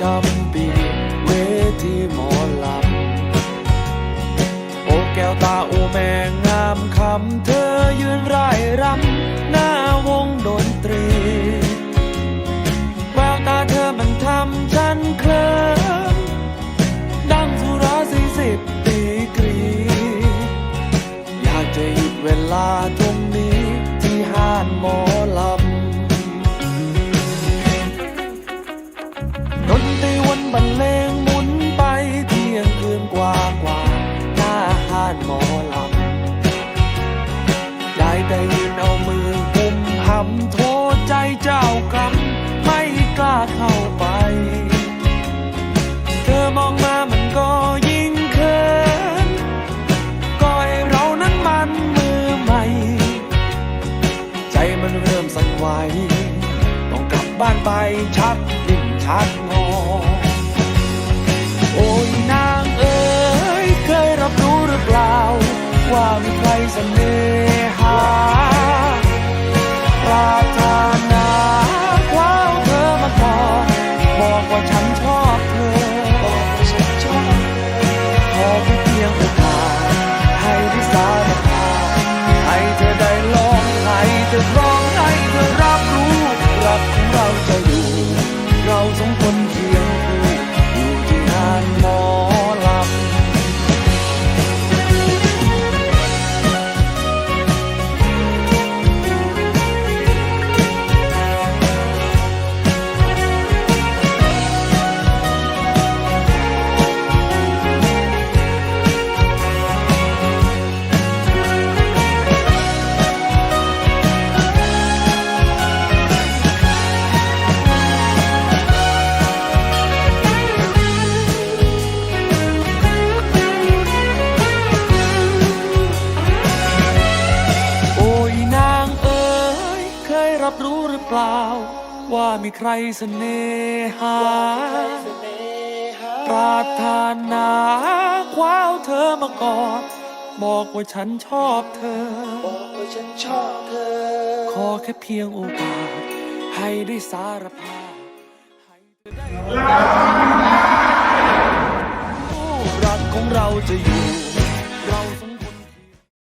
จำปีเวทีหมอลำโอแก้วตาโอแม่งามคำเธอยืนร่ายรำหน้าวงดนตรีแววตาเธอมันทำฉันเคลิ้มดังสุราสี่สิบดีกรี อยากจะหยุดเวลาตรงนี้ที่ห้านหมอลำานหมอลำยายแต่ยืนเอามือกุมหำโทษใจเจ้ากรรมไม่กล้าเข้าไป เธอมองมามันก็ยิ่งเขินก็ไอเรานั้นมันมือใหม่ ใจมันเริ่มสั่นไหวต้องกลับบ้านไปชักดิ้นชักงอ เสน่หาปรารถนาควาวเธอมากอบอกว่าฉันชอบเธอบอกว่าฉันชอบเธอขอเพียงโอกาสให้ได้สารภาพให้เธอได้ลองให้เธอร้องให้เธอรับรู้รักของเราจะอยู่ เราสองคนคี รับรู้หรือเปล่า ว่ามีใครเสน่หา ปรารถนาคว้าวเธอมากอดบอกว่าฉันชอบเธอ บอกว่าฉันชอบเธอ ขอแค่เพียงโอกาส ให้ได้สารภาพให้เธอได้รักของเราจะอยู่